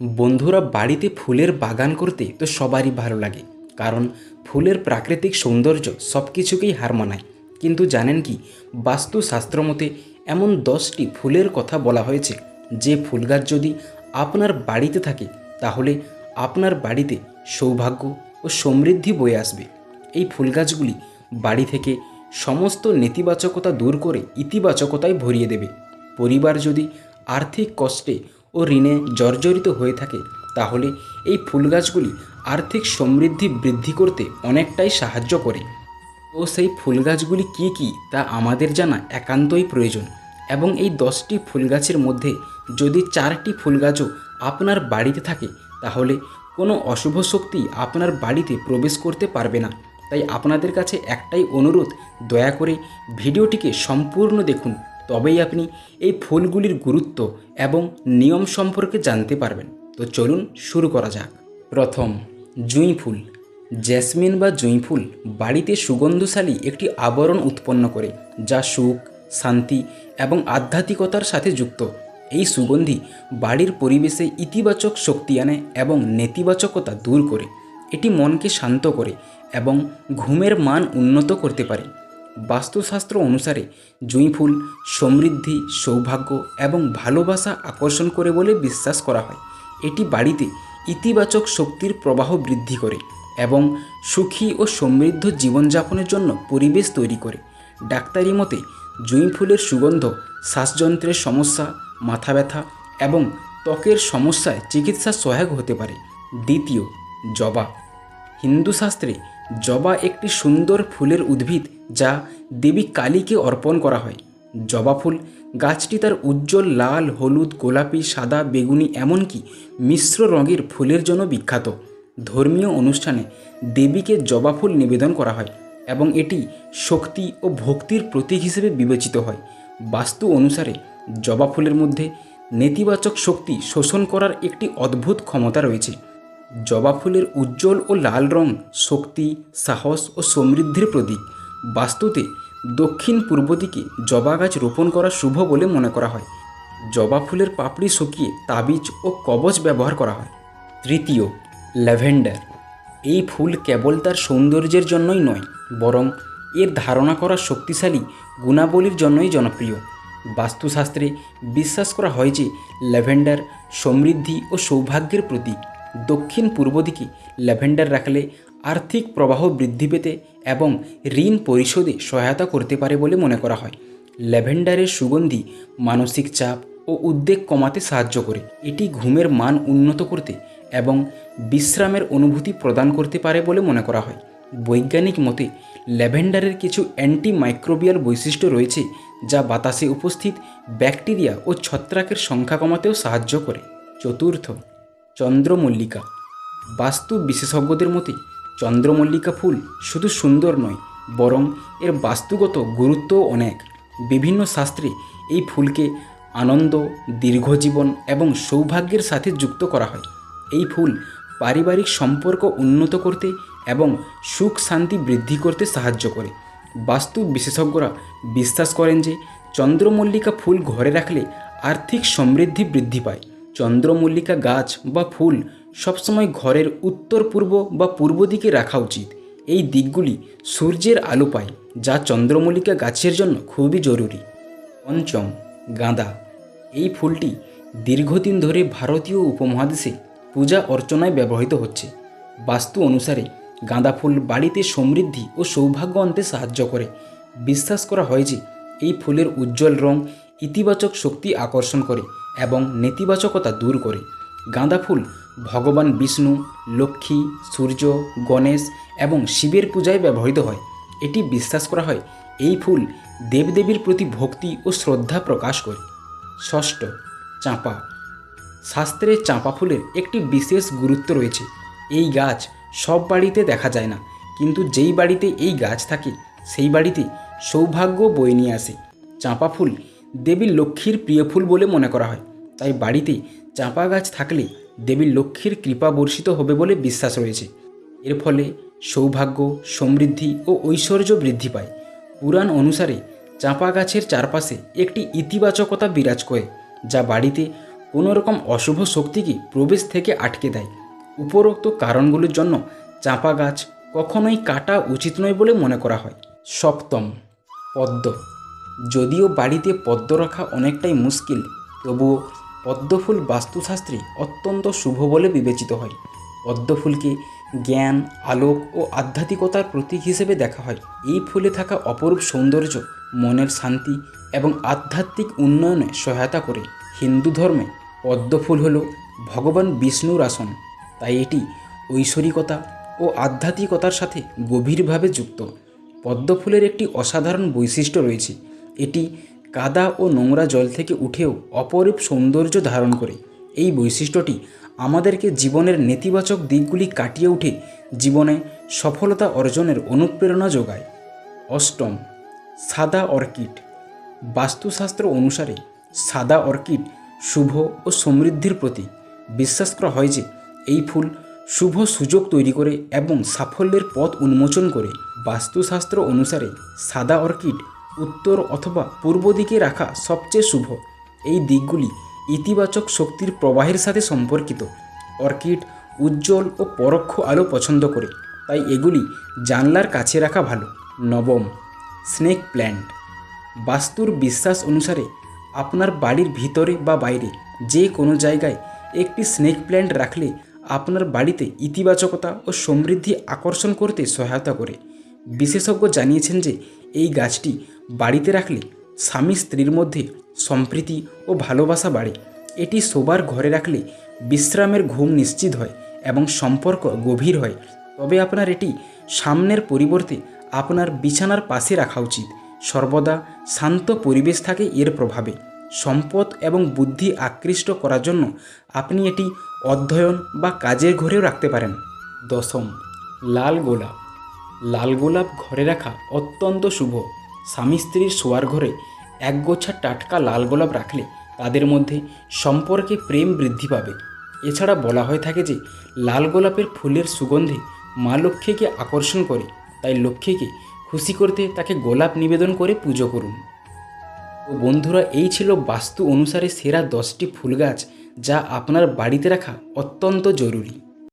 বন্ধুরা বাড়িতে ফুলের বাগান করতে তো সবারই ভালো লাগে, কারণ ফুলের প্রাকৃতিক সৌন্দর্য সব কিছুকেই হার মানায়। কিন্তু জানেন কি, বাস্তুশাস্ত্র মতে এমন দশটি ফুলের কথা বলা হয়েছে, যে ফুল গাছ যদি আপনার বাড়িতে থাকে, তাহলে আপনার বাড়িতে সৌভাগ্য ও সমৃদ্ধি বয়ে আসবে। এই ফুল গাছগুলি বাড়ি থেকে সমস্ত নেতিবাচকতা দূর করে ইতিবাচকতায় ভরিয়ে দেবে। পরিবার যদি আর্থিক কষ্টে ও ঋণে জর্জরিত হয়ে থাকে, তাহলে এই ফুল গাছগুলি আর্থিক সমৃদ্ধি বৃদ্ধি করতে অনেকটাই সাহায্য করে। তো সেই ফুল গাছগুলি কী কী তা আমাদের জানা একান্তই প্রয়োজন এবং এই দশটি ফুল গাছের মধ্যে যদি চারটি ফুল গাছও আপনার বাড়িতে থাকে, তাহলে কোনো অশুভ শক্তি আপনার বাড়িতে প্রবেশ করতে পারবে না। তাই আপনাদের কাছে একটাই অনুরোধ, দয়া করে ভিডিওটিকে সম্পূর্ণ দেখুন। তবেই আপনি এই ফুলগুলির গুরুত্ব এবং নিয়ম সম্পর্কে জানতে পারবেন। তো চলুন শুরু করা যাক। প্রথম, জুঁই ফুল। জেসমিন বা জুঁই ফুল বাড়িতে সুগন্ধশালী একটি আবরণ উৎপন্ন করে, যা সুখ, শান্তি এবং আধ্যাত্মিকতার সাথে যুক্ত। এই সুগন্ধি বাড়ির পরিবেশে ইতিবাচক শক্তি আনে এবং নেতিবাচকতা দূর করে। এটি মনকে শান্ত করে এবং ঘুমের মান উন্নত করতে পারে। বাস্তুশাস্ত্র অনুসারে জুঁই ফুল সমৃদ্ধি, সৌভাগ্য এবং ভালোবাসা আকর্ষণ করে বলে বিশ্বাস করা হয়। এটি বাড়িতে ইতিবাচক শক্তির প্রবাহ বৃদ্ধি করে এবং সুখী ও সমৃদ্ধ জীবনযাপনের জন্য পরিবেশ তৈরি করে। ডাক্তারি মতে জুঁই ফুলের সুগন্ধ শ্বাসযন্ত্রের সমস্যা, মাথা ব্যথা এবং ত্বকের সমস্যায় চিকিৎসা সহায়ক হতে পারে। দ্বিতীয়, জবা। হিন্দু শাস্ত্রে জবা একটি সুন্দর ফুলের উদ্ভিদ যা দেবী কালীকে অর্পণ করা হয়। জবা ফুল, গাছটি তার উজ্জ্বল লাল, হলুদ, গোলাপি, সাদা, বেগুনি এমনকি মিশ্র রঙের ফুলের জন্য বিখ্যাত। ধর্মীয় অনুষ্ঠানে দেবীকে জবা ফুল নিবেদন করা হয় এবং এটি শক্তি ও ভক্তির প্রতীক হিসেবে বিবেচিত হয়। বাস্তু অনুসারে জবা ফুলের মধ্যে নেতিবাচক শক্তি শোষণ করার একটি অদ্ভুত ক্ষমতা রয়েছে। জবা ফুলের উজ্জ্বল ও লাল রং, শক্তি, সাহস ও সমৃদ্ধির প্রতীক। বাস্তুতে দক্ষিণ পূর্ব দিকে জবা গাছ রোপণ করা শুভ বলে মনে করা হয়। জবা ফুলের পাপড়ি শুকিয়ে তাবিজ ও কবচ ব্যবহার করা হয়। তৃতীয়, ল্যাভেন্ডার। এই ফুল কেবল তার সৌন্দর্যের জন্যই নয়, বরং এর ধারণা করা শক্তিশালী গুণাবলীর জন্যই জনপ্রিয়। বাস্তুশাস্ত্রে বিশ্বাস করা হয় যে ল্যাভেন্ডার সমৃদ্ধি ও সৌভাগ্যের প্রতীক। দক্ষিণ পূর্ব দিকে ল্যাভেন্ডার রাখলে আর্থিক প্রবাহ বৃদ্ধি পেতে এবং ঋণ পরিশোধে সহায়তা করতে পারে বলে মনে করা হয়। ল্যাভেন্ডারের সুগন্ধি মানসিক চাপ ও উদ্বেগ কমাতে সাহায্য করে। এটি ঘুমের মান উন্নত করতে এবং বিশ্রামের অনুভূতি প্রদান করতে পারে বলে মনে করা হয়। বৈজ্ঞানিক মতে, ল্যাভেন্ডারের কিছু অ্যান্টি মাইক্রোবিয়াল বৈশিষ্ট্য রয়েছে যা বাতাসে উপস্থিত ব্যাকটেরিয়া ও ছত্রাকের সংখ্যা কমাতেও সাহায্য করে। চতুর্থ চন্দ্রমল্লিকা। বাস্তু বিশেষজ্ঞদের মতে, চন্দ্রমল্লিকা ফুল শুধু সুন্দর নয়, বরং এর বাস্তুগত গুরুত্বও অনেক। বিভিন্ন শাস্ত্রে এই ফুলকে আনন্দ, দীর্ঘজীবন এবং সৌভাগ্যের সাথে যুক্ত করা হয়। এই ফুল পারিবারিক সম্পর্ক উন্নত করতে এবং সুখ শান্তি বৃদ্ধি করতে সাহায্য করে। বাস্তু বিশেষজ্ঞরা বিশ্বাস করেন যে, চন্দ্রমল্লিকা ফুল ঘরে রাখলে আর্থিক সমৃদ্ধি বৃদ্ধি পায়। চন্দ্রমল্লিকা গাছ বা ফুল সবসময় ঘরের উত্তর পূর্ব বা পূর্ব দিকে রাখা উচিত। এই দিকগুলি সূর্যের আলো পায়, যা চন্দ্রমল্লিকা গাছের জন্য খুবই জরুরি। পঞ্চম, গাঁদা। এই ফুলটি দীর্ঘদিন ধরে ভারতীয় উপমহাদেশে পূজা অর্চনায় ব্যবহৃত হচ্ছে। বাস্তু অনুসারে, গাঁদা ফুল বাড়িতে সমৃদ্ধি ও সৌভাগ্য আনতে সাহায্য করে। বিশ্বাস করা হয় যে, এই ফুলের উজ্জ্বল রং ইতিবাচক শক্তি আকর্ষণ করে। এবং নেতিবাচকতা দূর করে। গাঁদা ফুল, ভগবান বিষ্ণু, লক্ষ্মী, সূর্য, গণেশ এবং শিবের পূজায় ব্যবহৃত হয়। এটি বিশ্বাস করা হয়, এই ফুল দেবদেবীর প্রতি ভক্তি ও শ্রদ্ধা প্রকাশ করে। ষষ্ঠ, চাঁপা। শাস্ত্রে চাঁপা ফুলের একটি বিশেষ গুরুত্ব রয়েছে। এই গাছ সব বাড়িতে দেখা যায় না, কিন্তু যেই বাড়িতে এই গাছ থাকে, সেই বাড়িতে সৌভাগ্য বয়ে নিয়ে আসে। চাঁপা ফুল দেবী লক্ষ্মীর প্রিয় ফুল বলে মনে করা হয়। তাই বাড়িতে চাঁপা গাছ থাকলে দেবী লক্ষ্মীর কৃপা বর্ষিত হবে বলে বিশ্বাস রয়েছে। এর ফলে সৌভাগ্য, সমৃদ্ধি ও ঐশ্বর্য বৃদ্ধি পায়। পুরাণ অনুসারে চাঁপা গাছের চারপাশে একটি ইতিবাচকতা বিরাজ করে, যা বাড়িতে কোনো রকম অশুভ শক্তিকে প্রবেশ থেকে আটকে দেয়। উপরোক্ত কারণগুলির জন্য চাঁপা গাছ কখনোই কাটা উচিত নয় বলে মনে করা হয়। সপ্তম পদ্ম যদিও বাড়িতে পদ্ম রাখা অনেকটাই মুশকিল, তবুও পদ্মফুল বাস্তুশাস্ত্রে অত্যন্ত শুভ বলে বিবেচিত হয়। পদ্মফুলকে জ্ঞান, আলোক ও আধ্যাত্মিকতার প্রতীক হিসেবে দেখা হয়। এই ফুলে থাকা অপরূপ সৌন্দর্য মনের শান্তি এবং আধ্যাত্মিক উন্নয়নে সহায়তা করে। হিন্দু ধর্মে পদ্মফুল হল ভগবান বিষ্ণুর আসন। তাই এটি ঐশ্বরিকতা ও আধ্যাত্মিকতার সাথে গভীরভাবে যুক্ত। পদ্মফুলের একটি অসাধারণ বৈশিষ্ট্য রয়েছে। এটি কাদা ও নোংরা জল থেকে উঠেও অপরূপ সৌন্দর্য ধারণ করে। এই বৈশিষ্ট্যটি আমাদেরকে জীবনের নেতিবাচক দিকগুলি কাটিয়ে উঠে জীবনে সফলতা অর্জনের অনুপ্রেরণা যোগায়। অষ্টম, সাদা অর্কিড। বাস্তুশাস্ত্র অনুসারে সাদা অর্কিড শুভ ও সমৃদ্ধির প্রতীক। বিশ্বাস করা হয় যে এই ফুল শুভ সুযোগ তৈরি করে এবং সাফল্যের পথ উন্মোচন করে। বাস্তুশাস্ত্র অনুসারে সাদা অর্কিড উত্তর অথবা পূর্ব দিকে রাখা সবচেয়ে শুভ। এই দিকগুলি ইতিবাচক শক্তির প্রবাহের সাথে সম্পর্কিত। অর্কিড, উজ্জ্বল ও পরোক্ষ আলো পছন্দ করে, তাই এগুলি জানলার কাছে রাখা ভালো। নবম, স্নেক প্ল্যান্ট। বাস্তুর বিশ্বাস অনুসারে আপনার বাড়ির ভিতরে বা বাইরে যে কোনো জায়গায় একটি স্নেক প্ল্যান্ট রাখলে আপনার বাড়িতে ইতিবাচকতা ও সমৃদ্ধি আকর্ষণ করতে সহায়তা করে। বিশেষজ্ঞ জানিয়েছেন যে এই গাছটি বাড়িতে রাখলে স্বামী স্ত্রীর মধ্যে সম্প্রীতি ও ভালোবাসা বাড়ে। এটি শোবার ঘরে রাখলে বিশ্রামের ঘুম নিশ্চিত হয় এবং সম্পর্ক গভীর হয়। তবে আপনার এটি সামনের পরিবর্তে আপনার বিছানার পাশে রাখা উচিত। সর্বদা শান্ত পরিবেশ থাকে এর প্রভাবে। সম্পদ এবং বুদ্ধি আকৃষ্ট করার জন্য আপনি এটি অধ্যয়ন বা কাজের ঘরেও রাখতে পারেন। দশম, লাল গোলাপ। লাল গোলাপ ঘরে রাখা অত্যন্ত শুভ। স্বামী স্ত্রীর শোয়ার ঘরে একগোছা টাটকা লাল গোলাপ রাখলে তাদের মধ্যে সম্পর্কে প্রেম বৃদ্ধি পাবে। এছাড়া বলা হয়ে থাকে যে, লাল গোলাপের ফুলের সুগন্ধে মা লক্ষ্মীকে আকর্ষণ করে, তাই লক্ষ্মীকে খুশি করতে তাকে গোলাপ নিবেদন করে পুজো করুন। তো বন্ধুরা, এই ছিল বাস্তু অনুসারে সেরা দশটি ফুল গাছ যা আপনার বাড়িতে রাখা অত্যন্ত জরুরি।